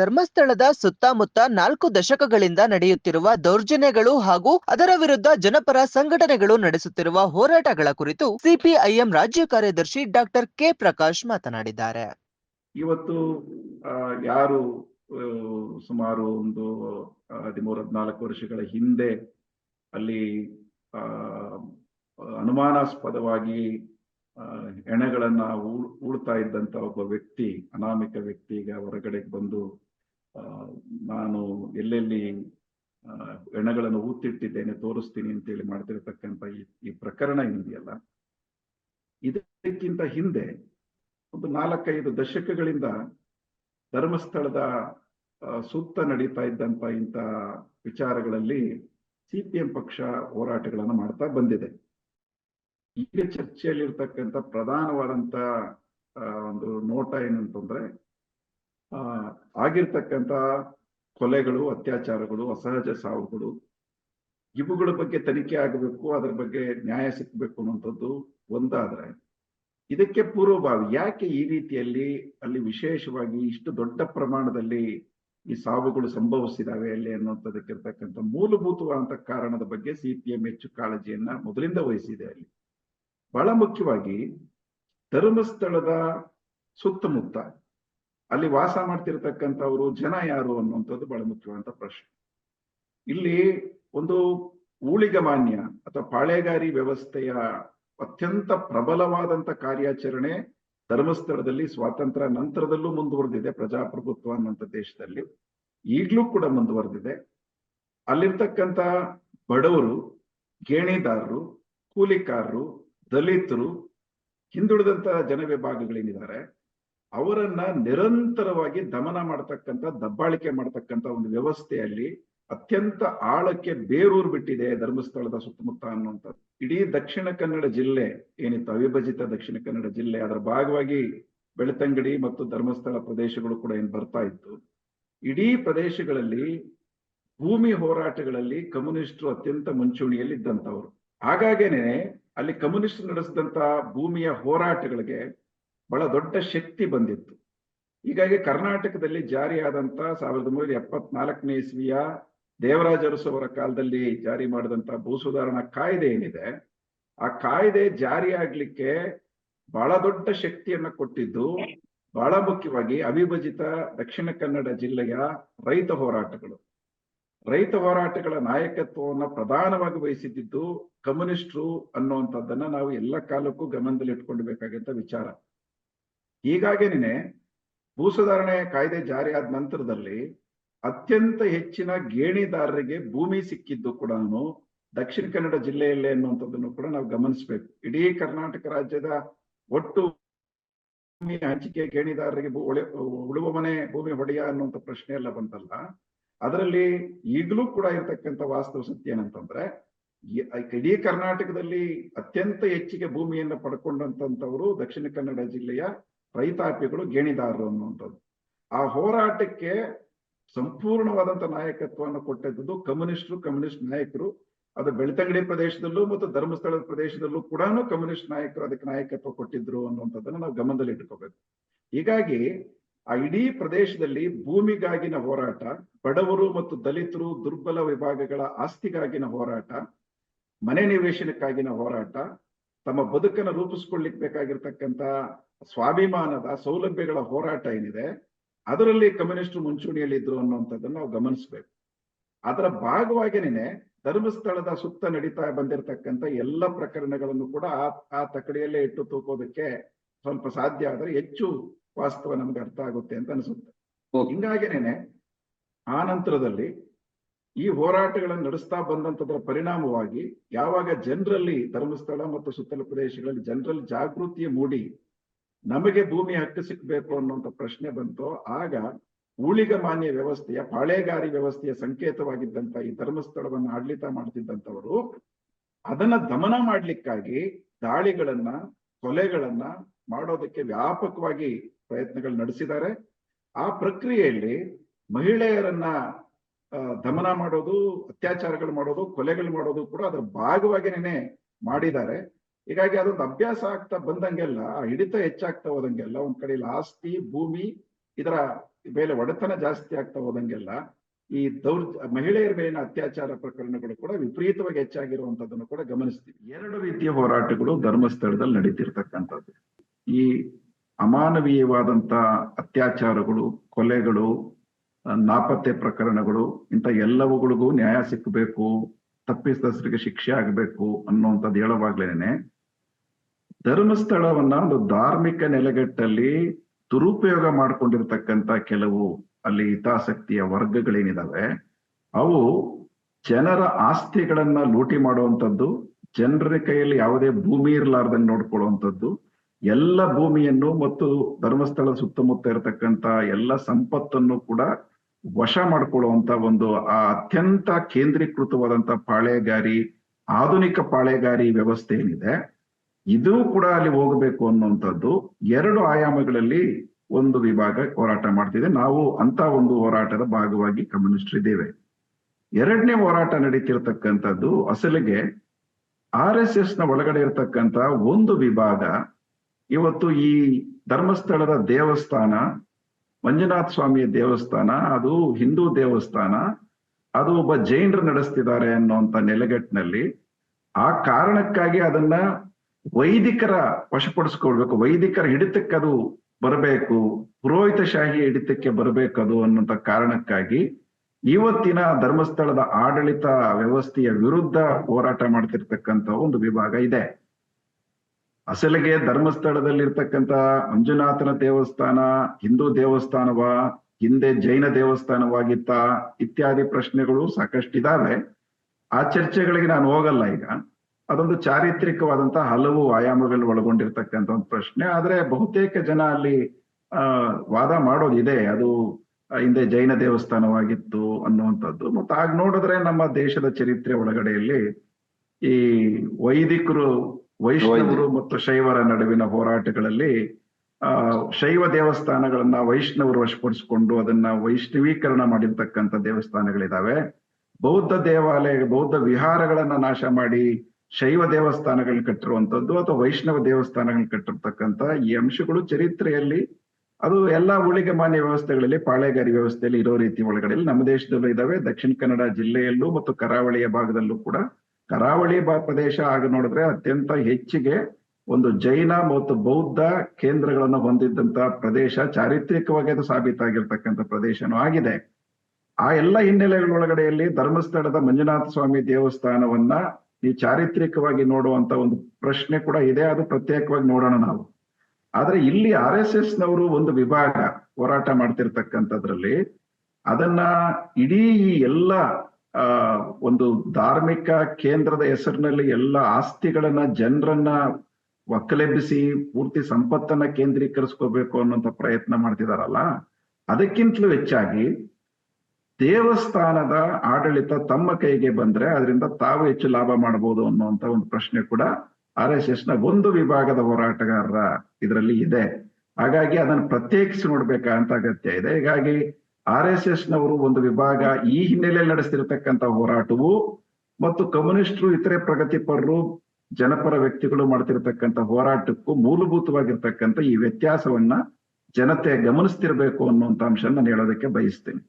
ಧರ್ಮಸ್ಥಳದ ಸುತ್ತಮುತ್ತ ನಾಲ್ಕು ದಶಕಗಳಿಂದ ನಡೆಯುತ್ತಿರುವ ದೌರ್ಜನ್ಯಗಳು ಹಾಗೂ ಅದರ ವಿರುದ್ಧ ಜನಪರ ಸಂಘಟನೆಗಳು ನಡೆಸುತ್ತಿರುವ ಹೋರಾಟಗಳ ಕುರಿತು ಸಿಪಿಐಎಂ ರಾಜ್ಯ ಕಾರ್ಯದರ್ಶಿ ಡಾಕ್ಟರ್ ಕೆ ಪ್ರಕಾಶ್ ಮಾತನಾಡಿದ್ದಾರೆ. ಇವತ್ತು ಯಾರು ಸುಮಾರು ಒಂದು ಹದಿಮೂರು, ಹದಿನಾಲ್ಕು ವರ್ಷಗಳ ಹಿಂದೆ ಅಲ್ಲಿ ಅನುಮಾನಾಸ್ಪದವಾಗಿ ಹೆಣಗಳನ್ನ ಉಳ್- ಉಳ್ತಾ ಇದ್ದಂತ ಒಬ್ಬ ವ್ಯಕ್ತಿ, ಅನಾಮಿಕ ವ್ಯಕ್ತಿ ಈಗ ಹೊರಗಡೆ ಬಂದು ನಾನು ಎಲ್ಲೆಲ್ಲಿ ಹೆಣಗಳನ್ನು ತೋರಿಸ್ತೀನಿ ತೋರಿಸ್ತೀನಿ ಅಂತೇಳಿ ಮಾಡ್ತಿರ್ತಕ್ಕಂಥ ಈ ಈ ಪ್ರಕರಣ ಇದೆಯಲ್ಲ, ಇದಕ್ಕಿಂತ ಹಿಂದೆ ಒಂದು ನಾಲ್ಕೈದು ದಶಕಗಳಿಂದ ಧರ್ಮಸ್ಥಳದ ಸುತ್ತ ನಡೀತಾ ಇದ್ದಂತ ಇಂಥ ವಿಚಾರಗಳಲ್ಲಿ ಸಿಪಿಎಂ ಪಕ್ಷ ಹೋರಾಟಗಳನ್ನು ಮಾಡ್ತಾ ಬಂದಿದೆ. ಈಗ ಚರ್ಚೆಯಲ್ಲಿರ್ತಕ್ಕಂಥ ಪ್ರಧಾನವಾದಂತ ಒಂದು ನೋಟ ಏನಂತಂದ್ರೆ ಆಗಿರ್ತಕ್ಕಂಥ ಕೊಲೆಗಳು, ಅತ್ಯಾಚಾರಗಳು, ಅಸಹಜ ಸಾವುಗಳು, ಇವುಗಳ ಬಗ್ಗೆ ತನಿಖೆ ಆಗಬೇಕು, ಅದರ ಬಗ್ಗೆ ನ್ಯಾಯ ಸಿಕ್ಕಬೇಕು ಅನ್ನುವಂಥದ್ದು ಒಂದಾದ್ರೆ, ಇದಕ್ಕೆ ಪೂರ್ವಭಾವಿ, ಯಾಕೆ ಈ ರೀತಿಯಲ್ಲಿ ಅಲ್ಲಿ ವಿಶೇಷವಾಗಿ ಇಷ್ಟು ದೊಡ್ಡ ಪ್ರಮಾಣದಲ್ಲಿ ಈ ಸಾವುಗಳು ಸಂಭವಿಸಿದಾವೆ ಅಲ್ಲಿ ಅನ್ನುವಂಥದಕ್ಕಿರ್ತಕ್ಕಂಥ ಮೂಲಭೂತವಾದಂಥ ಕಾರಣದ ಬಗ್ಗೆ ಸಿಪಿಎಂ ಹೆಚ್ಚು ಕಾಳಜಿಯನ್ನ ಮೊದಲಿಂದ ವಹಿಸಿದೆ ಅಲ್ಲಿ. ಬಹಳ ಮುಖ್ಯವಾಗಿ ಧರ್ಮಸ್ಥಳದ ಸುತ್ತಮುತ್ತ ಅಲ್ಲಿ ವಾಸ ಮಾಡ್ತಿರ್ತಕ್ಕಂಥವ್ರು ಜನ ಯಾರು ಅನ್ನುವಂಥದ್ದು ಬಹಳ ಮುಖ್ಯವಾದ ಪ್ರಶ್ನೆ. ಇಲ್ಲಿ ಒಂದು ಊಳಿಗಮಾನ್ಯ ಅಥವಾ ಪಾಳೆಗಾರಿ ವ್ಯವಸ್ಥೆಯ ಅತ್ಯಂತ ಪ್ರಬಲವಾದಂತ ಕಾರ್ಯಾಚರಣೆ ಧರ್ಮಸ್ಥಳದಲ್ಲಿ ಸ್ವಾತಂತ್ರ್ಯ ನಂತರದಲ್ಲೂ ಮುಂದುವರೆದಿದೆ, ಪ್ರಜಾಪ್ರಭುತ್ವ ಅನ್ನುವಂಥ ದೇಶದಲ್ಲಿ. ಈಗಲೂ ಕೂಡ ಮುಂದುವರೆದಿದೆ. ಅಲ್ಲಿರ್ತಕ್ಕಂಥ ಬಡವರು, ಗೇಣಿದಾರರು, ಕೂಲಿಕಾರರು, ದಲಿತರು ಹಿಂದುಳಿದಂತ ಜನವಿಭಾಗಗಳೇನಿದ್ದಾರೆ ಅವರನ್ನ ನಿರಂತರವಾಗಿ ದಮನ ಮಾಡತಕ್ಕಂಥ, ದಬ್ಬಾಳಿಕೆ ಮಾಡತಕ್ಕಂಥ ಒಂದು ವ್ಯವಸ್ಥೆಯಲ್ಲಿ ಅತ್ಯಂತ ಆಳಕ್ಕೆ ಬೇರೂರು ಬಿಟ್ಟಿದೆ ಧರ್ಮಸ್ಥಳದ ಸುತ್ತಮುತ್ತ ಅನ್ನುವಂಥದ್ದು. ಇಡೀ ದಕ್ಷಿಣ ಕನ್ನಡ ಜಿಲ್ಲೆ, ಏನಿತ್ತು ಅವಿಭಜಿತ ದಕ್ಷಿಣ ಕನ್ನಡ ಜಿಲ್ಲೆ, ಅದರ ಭಾಗವಾಗಿ ಬೆಳ್ತಂಗಡಿ ಮತ್ತು ಧರ್ಮಸ್ಥಳ ಪ್ರದೇಶಗಳು ಕೂಡ ಏನ್ ಬರ್ತಾ ಇತ್ತು. ಇಡೀ ಪ್ರದೇಶಗಳಲ್ಲಿ ಭೂಮಿ ಹೋರಾಟಗಳಲ್ಲಿ ಕಮ್ಯುನಿಸ್ಟ್ರು ಅತ್ಯಂತ ಮುಂಚೂಣಿಯಲ್ಲಿ ಇದ್ದಂಥವ್ರು. ಹಾಗಾಗೇನೆ ಅಲ್ಲಿ ಕಮ್ಯುನಿಸ್ಟ್ ನಡೆಸಿದಂತ ಭೂಮಿಯ ಹೋರಾಟಗಳಿಗೆ ಬಹಳ ದೊಡ್ಡ ಶಕ್ತಿ ಬಂದಿತ್ತು. ಹೀಗಾಗಿ ಕರ್ನಾಟಕದಲ್ಲಿ ಜಾರಿಯಾದಂತ ಸಾವಿರದ ಒಂಬೈನೂರ ಎಪ್ಪತ್ನಾಲ್ಕನೇ ಇಸ್ವಿಯ ದೇವರಾಜ ಅರಸು ಕಾಲದಲ್ಲಿ ಜಾರಿ ಮಾಡಿದಂತ ಭೂ ಸುಧಾರಣಾ ಕಾಯ್ದೆ ಏನಿದೆ, ಆ ಕಾಯ್ದೆ ಜಾರಿಯಾಗ್ಲಿಕ್ಕೆ ಬಹಳ ದೊಡ್ಡ ಶಕ್ತಿಯನ್ನ ಕೊಟ್ಟಿದ್ದು ಬಹಳ ಮುಖ್ಯವಾಗಿ ಅವಿಭಜಿತ ದಕ್ಷಿಣ ಕನ್ನಡ ಜಿಲ್ಲೆಯ ರೈತ ಹೋರಾಟಗಳು. ರೈತ ಹೋರಾಟಗಳ ನಾಯಕತ್ವವನ್ನು ಪ್ರಧಾನವಾಗಿ ವಹಿಸಿದ್ದು ಕಮ್ಯುನಿಸ್ಟ್ರು ಅನ್ನುವಂಥದ್ದನ್ನ ನಾವು ಎಲ್ಲ ಕಾಲಕ್ಕೂ ಗಮನದಲ್ಲಿ ಇಟ್ಕೊಳ್ಬೇಕಾಗಂತ ವಿಚಾರ. ಹೀಗಾಗೇನೆ ಭೂ ಸುಧಾರಣೆ ಕಾಯ್ದೆ ಆದ ನಂತರದಲ್ಲಿ ಅತ್ಯಂತ ಹೆಚ್ಚಿನ ಗೇಣಿದಾರರಿಗೆ ಭೂಮಿ ಸಿಕ್ಕಿದ್ದು ಕೂಡ ದಕ್ಷಿಣ ಕನ್ನಡ ಜಿಲ್ಲೆಯಲ್ಲೇ ಅನ್ನುವಂಥದ್ದನ್ನು ಕೂಡ ನಾವು ಗಮನಿಸಬೇಕು. ಇಡೀ ಕರ್ನಾಟಕ ರಾಜ್ಯದ ಒಟ್ಟು ಭೂಮಿ ಹಂಚಿಕೆ ಗೇಣಿದಾರರಿಗೆ ಉಳುವ ಮನೆ, ಭೂಮಿ ಹೊಡೆಯ ಅನ್ನುವಂಥ ಪ್ರಶ್ನೆ ಎಲ್ಲ ಬಂತಲ್ಲ, ಅದರಲ್ಲಿ ಈಗಲೂ ಕೂಡ ಇರತಕ್ಕಂಥ ವಾಸ್ತವ ಸತ್ಯ ಏನಂತಂದ್ರೆ ಇಡೀ ಕರ್ನಾಟಕದಲ್ಲಿ ಅತ್ಯಂತ ಹೆಚ್ಚಿಗೆ ಭೂಮಿಯನ್ನು ಪಡ್ಕೊಂಡಂತವರು ದಕ್ಷಿಣ ಕನ್ನಡ ಜಿಲ್ಲೆಯ ರೈತಾಪಿಗಳು ಗೇಣಿದಾರರು ಅನ್ನುವಂಥದ್ದು. ಆ ಹೋರಾಟಕ್ಕೆ ಸಂಪೂರ್ಣವಾದಂತ ನಾಯಕತ್ವವನ್ನು ಕೊಟ್ಟಿದ್ದು ಕಮ್ಯುನಿಸ್ಟ್ರು, ಕಮ್ಯುನಿಸ್ಟ್ ನಾಯಕರು. ಅದು ಬೆಳ್ತಂಗಡಿ ಪ್ರದೇಶದಲ್ಲೂ ಮತ್ತು ಧರ್ಮಸ್ಥಳದ ಪ್ರದೇಶದಲ್ಲೂ ಕೂಡ ಕಮ್ಯುನಿಸ್ಟ್ ನಾಯಕರು ಅದಕ್ಕೆ ನಾಯಕತ್ವ ಕೊಟ್ಟಿದ್ರು ಅನ್ನುವಂಥದ್ದನ್ನ ನಾವು ಗಮನದಲ್ಲಿ ಇಟ್ಕೋಬೇಕು. ಹೀಗಾಗಿ ಆ ಇಡೀ ಪ್ರದೇಶದಲ್ಲಿ ಭೂಮಿಗಾಗಿನ ಹೋರಾಟ, ಬಡವರು ಮತ್ತು ದಲಿತರು, ದುರ್ಬಲ ವಿಭಾಗಗಳ ಆಸ್ತಿಗಾಗಿನ ಹೋರಾಟ, ಮನೆ ನಿವೇಶನಕ್ಕಾಗಿನ ಹೋರಾಟ ತಮ್ಮ ಬದುಕನ್ನು ರೂಪಿಸ್ಕೊಳ್ಳಿಕ್ ಬೇಕಾಗಿರ್ತಕ್ಕಂಥ ಸ್ವಾಭಿಮಾನದ ಸೌಲಭ್ಯಗಳ ಹೋರಾಟ ಏನಿದೆ ಅದರಲ್ಲಿ ಕಮ್ಯುನಿಸ್ಟ್ ಮುಂಚೂಣಿಯಲ್ಲಿ ಇದ್ರು ಅನ್ನುವಂಥದ್ದನ್ನು ನಾವು ಗಮನಿಸಬೇಕು. ಅದರ ಭಾಗವಾಗಿನೇ ಧರ್ಮಸ್ಥಳದ ಸುತ್ತ ನಡೀತಾ ಬಂದಿರತಕ್ಕಂಥ ಎಲ್ಲ ಪ್ರಕರಣಗಳನ್ನು ಕೂಡ ಆ ಆ ತಕಡಿಯಲ್ಲೇ ಇಟ್ಟು ತೂಕೋದಕ್ಕೆ ಸ್ವಲ್ಪ ಸಾಧ್ಯ ಆದರೆ ಹೆಚ್ಚು ವಾಸ್ತವ ನಮ್ಗೆ ಅರ್ಥ ಆಗುತ್ತೆ ಅಂತ ಅನಿಸುತ್ತೆ. ಹಿಂಗಾಗಿನೇನೆ ಆ ನಂತರದಲ್ಲಿ ಈ ಹೋರಾಟಗಳನ್ನು ನಡೆಸ್ತಾ ಬಂದಂತದ್ರ ಪರಿಣಾಮವಾಗಿ ಯಾವಾಗ ಜನರಲ್ಲಿ ಧರ್ಮಸ್ಥಳ ಮತ್ತು ಸುತ್ತಲ ಪ್ರದೇಶಗಳಲ್ಲಿ ಜನರಲ್ಲಿ ಜಾಗೃತಿ ಮೂಡಿ ನಮಗೆ ಭೂಮಿ ಹಕ್ಕು ಸಿಕ್ಕಬೇಕು ಅನ್ನುವಂಥ ಪ್ರಶ್ನೆ ಬಂತು, ಆಗ ಊಳಿಗ ಮಾನ್ಯ ವ್ಯವಸ್ಥೆಯ, ಪಾಳೆಗಾರಿ ವ್ಯವಸ್ಥೆಯ ಸಂಕೇತವಾಗಿದ್ದಂತ ಈ ಧರ್ಮಸ್ಥಳವನ್ನು ಆಡಳಿತ ಮಾಡ್ತಿದ್ದಂಥವರು ಅದನ್ನ ದಮನ ಮಾಡ್ಲಿಕ್ಕಾಗಿ ದಾಳಿಗಳನ್ನ, ಕೊಲೆಗಳನ್ನ ಮಾಡೋದಕ್ಕೆ ವ್ಯಾಪಕವಾಗಿ ಪ್ರಯತ್ನಗಳು ನಡೆಸಿದ್ದಾರೆ. ಆ ಪ್ರಕ್ರಿಯೆಯಲ್ಲಿ ಮಹಿಳೆಯರನ್ನ ದಮನ ಮಾಡೋದು, ಅತ್ಯಾಚಾರಗಳು ಮಾಡೋದು, ಕೊಲೆಗಳು ಮಾಡೋದು ಕೂಡ ಅದರ ಭಾಗವಾಗಿನೇ ಮಾಡಿದ್ದಾರೆ. ಹೀಗಾಗಿ ಅದೊಂದು ಅಭ್ಯಾಸ ಆಗ್ತಾ ಬಂದಂಗೆಲ್ಲ ಹಿಡಿತ ಹೆಚ್ಚಾಗ್ತಾ ಹೋದಂಗೆಲ್ಲ, ಒಂದ್ ಕಡೆ ಆಸ್ತಿ, ಭೂಮಿ, ಇದರ ಮೇಲೆ ಒಡೆತನ ಜಾಸ್ತಿ ಆಗ್ತಾ ಹೋದಂಗೆಲ್ಲ, ಈ ದೌರ್ ಮಹಿಳೆಯರ ಮೇಲಿನ ಅತ್ಯಾಚಾರ ಪ್ರಕರಣಗಳು ಕೂಡ ವಿಪರೀತವಾಗಿ ಹೆಚ್ಚಾಗಿರುವಂತದ್ದನ್ನು ಕೂಡ ಗಮನಿಸ್ತೀವಿ. ಎರಡು ರೀತಿಯ ಹೋರಾಟಗಳು ಧರ್ಮಸ್ಥಳದಲ್ಲಿ ನಡೀತಿರ್ತಕ್ಕಂಥದ್ದು. ಈ ಅಮಾನವೀಯವಾದಂತ ಅತ್ಯಾಚಾರಗಳು, ಕೊಲೆಗಳು ನಾಪತ್ತೆ ಪ್ರಕರಣಗಳು, ಇಂಥ ಎಲ್ಲವುಗಳಿಗೂ ನ್ಯಾಯ ಸಿಕ್ಕಬೇಕು ತಪ್ಪಿತಸ್ಥರಿಗೆ ಶಿಕ್ಷೆ ಆಗಬೇಕು ಅನ್ನುವಂಥದ್ದು ಹೇಳುವಾಗ್ಲೇನೆ. ಧರ್ಮಸ್ಥಳವನ್ನ ಒಂದು ಧಾರ್ಮಿಕ ನೆಲೆಗಟ್ಟಲ್ಲಿ ದುರುಪಯೋಗ ಮಾಡ್ಕೊಂಡಿರ್ತಕ್ಕಂಥ ಕೆಲವು ಅಲ್ಲಿ ಹಿತಾಸಕ್ತಿಯ ವರ್ಗಗಳೇನಿದಾವೆ, ಅವು ಜನರ ಆಸ್ತಿಗಳನ್ನ ಲೂಟಿ ಮಾಡುವಂಥದ್ದು, ಜನರ ಕೈಯಲ್ಲಿ ಯಾವುದೇ ಭೂಮಿ ಇರಲಾರ್ದಂಗೆ ನೋಡ್ಕೊಳ್ಳುವಂಥದ್ದು, ಎಲ್ಲ ಭೂಮಿಯನ್ನು ಮತ್ತು ಧರ್ಮಸ್ಥಳದ ಸುತ್ತಮುತ್ತ ಇರತಕ್ಕಂತ ಎಲ್ಲ ಸಂಪತ್ತನ್ನು ಕೂಡ ವಶ ಮಾಡಿಕೊಳ್ಳುವಂತ ಒಂದು ಆ ಅತ್ಯಂತ ಕೇಂದ್ರೀಕೃತವಾದಂತ ಪಾಳೆಗಾರಿ, ಆಧುನಿಕ ಪಾಳೆಗಾರಿ ವ್ಯವಸ್ಥೆ ಏನಿದೆ, ಇದು ಕೂಡ ಅಲ್ಲಿ ಹೋಗಬೇಕು ಅನ್ನುವಂಥದ್ದು ಎರಡು ಆಯಾಮಗಳಲ್ಲಿ ಒಂದು ವಿಭಾಗ ಹೋರಾಟ ಮಾಡ್ತಿದೆ. ನಾವು ಅಂತ ಒಂದು ಹೋರಾಟದ ಭಾಗವಾಗಿ ಕಮ್ಯುನಿಸ್ಟ್ ಇದ್ದೇವೆ. ಎರಡನೇ ಹೋರಾಟ ನಡೀತಿರ್ತಕ್ಕಂಥದ್ದು ಅಸಲಿಗೆ ಆರ್ ಎಸ್ ಎಸ್ನ ಒಳಗಡೆ ಇರತಕ್ಕಂತ ಒಂದು ವಿಭಾಗ ಇವತ್ತು ಈ ಧರ್ಮಸ್ಥಳದ ದೇವಸ್ಥಾನ ಮಂಜುನಾಥ ಸ್ವಾಮಿಯ ದೇವಸ್ಥಾನ, ಅದು ಹಿಂದೂ ದೇವಸ್ಥಾನ, ಅದು ಒಬ್ಬ ಜೈನರು ನಡೆಸ್ತಿದ್ದಾರೆ ಅನ್ನುವಂಥ ನೆಲೆಗಟ್ಟಿನಲ್ಲಿ. ಆ ಕಾರಣಕ್ಕಾಗಿ ಅದನ್ನ ವೈದಿಕರ ವಶಪಡಿಸ್ಕೊಳ್ಬೇಕು, ವೈದಿಕರ ಹಿಡಿತಕ್ಕೆ ಅದು ಬರಬೇಕು, ಪುರೋಹಿತಶಾಹಿ ಹಿಡಿತಕ್ಕೆ ಬರಬೇಕದು ಅನ್ನುವಂತ ಕಾರಣಕ್ಕಾಗಿ ಇವತ್ತಿನ ಧರ್ಮಸ್ಥಳದ ಆಡಳಿತ ವ್ಯವಸ್ಥೆಯ ವಿರುದ್ಧ ಹೋರಾಟ ಮಾಡ್ತಿರ್ತಕ್ಕಂಥ ಒಂದು ವಿಭಾಗ ಇದೆ. ಅಸಲಿಗೆ ಧರ್ಮಸ್ಥಳದಲ್ಲಿರ್ತಕ್ಕಂತ ಮಂಜುನಾಥನ ದೇವಸ್ಥಾನ, ಹಿಂದೂ ದೇವಸ್ಥಾನವ, ಹಿಂದೆ ಜೈನ ದೇವಸ್ಥಾನವಾಗಿತ್ತ ಇತ್ಯಾದಿ ಪ್ರಶ್ನೆಗಳು ಸಾಕಷ್ಟಿದಾವೆ. ಆ ಚರ್ಚೆಗಳಿಗೆ ನಾನು ಹೋಗಲ್ಲ ಈಗ. ಅದೊಂದು ಚಾರಿತ್ರಿಕವಾದಂತಹ ಹಲವು ಆಯಾಮಗಳು ಒಳಗೊಂಡಿರ್ತಕ್ಕಂಥ ಒಂದು ಪ್ರಶ್ನೆ. ಆದ್ರೆ ಬಹುತೇಕ ಜನ ಅಲ್ಲಿ, ಆ, ವಾದ ಮಾಡೋದಿದೆ. ಅದು ಹಿಂದೆ ಜೈನ ದೇವಸ್ಥಾನವಾಗಿತ್ತು ಅನ್ನುವಂಥದ್ದು. ಮತ್ತೆ ಆಗ ನೋಡಿದ್ರೆ ನಮ್ಮ ದೇಶದ ಚರಿತ್ರೆ ಒಳಗಡೆಯಲ್ಲಿ ಈ ವೈದಿಕರು ವೈಷ್ಣವರು ಮತ್ತು ಶೈವರ ನಡುವಿನ ಹೋರಾಟಗಳಲ್ಲಿ ಆ ಶೈವ ದೇವಸ್ಥಾನಗಳನ್ನ ವೈಷ್ಣವರು ವಶಪಡಿಸಿಕೊಂಡು ಅದನ್ನ ವೈಷ್ಣವೀಕರಣ ಮಾಡಿರ್ತಕ್ಕಂಥ ದೇವಸ್ಥಾನಗಳಿದಾವೆ. ಬೌದ್ಧ ದೇವಾಲಯ ಬೌದ್ಧ ವಿಹಾರಗಳನ್ನ ನಾಶ ಮಾಡಿ ಶೈವ ದೇವಸ್ಥಾನಗಳನ್ನ ಕಟ್ಟಿರುವಂತದ್ದು ಅಥವಾ ವೈಷ್ಣವ ದೇವಸ್ಥಾನಗಳನ್ನ ಕಟ್ಟಿರ್ತಕ್ಕಂಥ ಈ ಅಂಶಗಳು ಚರಿತ್ರೆಯಲ್ಲಿ ಅದು ಎಲ್ಲಾ ಉಳಿಗೆ ಮಾನ್ಯ ವ್ಯವಸ್ಥೆಗಳಲ್ಲಿ ಪಾಳೆಗಾರಿ ವ್ಯವಸ್ಥೆಯಲ್ಲಿ ಇರೋ ರೀತಿ ಒಳಗಡೆ ನಮ್ಮ ದೇಶದಲ್ಲೂ ಇದಾವೆ. ದಕ್ಷಿಣ ಕನ್ನಡ ಜಿಲ್ಲೆಯಲ್ಲೂ ಮತ್ತು ಕರಾವಳಿಯ ಭಾಗದಲ್ಲೂ ಕೂಡ ಕರಾವಳಿ ಪ್ರದೇಶ ಆಗ ನೋಡಿದ್ರೆ ಅತ್ಯಂತ ಹೆಚ್ಚಿಗೆ ಒಂದು ಜೈನ ಮತ್ತು ಬೌದ್ಧ ಕೇಂದ್ರಗಳನ್ನು ಹೊಂದಿದ್ದಂತ ಪ್ರದೇಶ ಚಾರಿತ್ರಿಕವಾಗಿ ಅದು ಸಾಬೀತಾಗಿರ್ತಕ್ಕಂಥ ಪ್ರದೇಶನೂ ಆಗಿದೆ. ಆ ಎಲ್ಲ ಹಿನ್ನೆಲೆಗಳೊಳಗಡೆಯಲ್ಲಿ ಧರ್ಮಸ್ಥಳದ ಮಂಜುನಾಥ ಸ್ವಾಮಿ ದೇವಸ್ಥಾನವನ್ನ ಈ ಚಾರಿತ್ರಿಕವಾಗಿ ನೋಡುವಂತ ಒಂದು ಪ್ರಶ್ನೆ ಕೂಡ ಇದೆ, ಅದು ಪ್ರತ್ಯೇಕವಾಗಿ ನೋಡೋಣ ನಾವು. ಆದ್ರೆ ಇಲ್ಲಿ ಆರ್ ಎಸ್ ಎಸ್ ನವರು ಒಂದು ವಿಭಾಗ ಹೋರಾಟ ಮಾಡ್ತಿರ್ತಕ್ಕಂಥದ್ರಲ್ಲಿ ಅದನ್ನ ಇಡೀ ಈ ಎಲ್ಲ ಒಂದು ಧಾರ್ಮಿಕ ಕೇಂದ್ರದ ಹೆಸರಿನಲ್ಲಿ ಎಲ್ಲ ಆಸ್ತಿಗಳನ್ನ ಜನರನ್ನ ಒಕ್ಕಲೆಬ್ಬಿಸಿ ಪೂರ್ತಿ ಸಂಪತ್ತನ್ನ ಕೇಂದ್ರೀಕರಿಸ್ಕೋಬೇಕು ಅನ್ನುವಂತ ಪ್ರಯತ್ನ ಮಾಡ್ತಿದಾರಲ್ಲ, ಅದಕ್ಕಿಂತಲೂ ಹೆಚ್ಚಾಗಿ ದೇವಸ್ಥಾನದ ಆಡಳಿತ ತಮ್ಮ ಕೈಗೆ ಬಂದ್ರೆ ಅದರಿಂದ ತಾವು ಹೆಚ್ಚು ಲಾಭ ಮಾಡಬಹುದು ಅನ್ನುವಂತ ಒಂದು ಪ್ರಶ್ನೆ ಕೂಡ ಆರ್ ಎಸ್ ಎಸ್ನ ಒಂದು ವಿಭಾಗದ ಹೋರಾಟಗಾರರ ಇದರಲ್ಲಿ ಇದೆ. ಹಾಗಾಗಿ ಅದನ್ನು ಪ್ರತ್ಯೇಕಿಸಿ ನೋಡ್ಬೇಕಂತ ಅಗತ್ಯ ಇದೆ. ಹೀಗಾಗಿ ಆರ್ ಎಸ್ ಎಸ್ ನವರು ಒಂದು ವಿಭಾಗ ಈ ಹಿನ್ನೆಲೆಯಲ್ಲಿ ನಡೆಸ್ತಿರ್ತಕ್ಕಂಥ ಹೋರಾಟವು ಮತ್ತು ಕಮ್ಯುನಿಸ್ಟ್ರು, ಇತರೆ ಪ್ರಗತಿಪರರು, ಜನಪರ ವ್ಯಕ್ತಿಗಳು ಮಾಡ್ತಿರ್ತಕ್ಕಂಥ ಹೋರಾಟಕ್ಕೂ ಮೂಲಭೂತವಾಗಿರ್ತಕ್ಕಂಥ ಈ ವ್ಯತ್ಯಾಸವನ್ನ ಜನತೆ ಗಮನಿಸ್ತಿರ್ಬೇಕು ಅನ್ನುವಂತ ಅಂಶ ನಾನು ಹೇಳೋದಕ್ಕೆ ಬಯಸ್ತೇನೆ.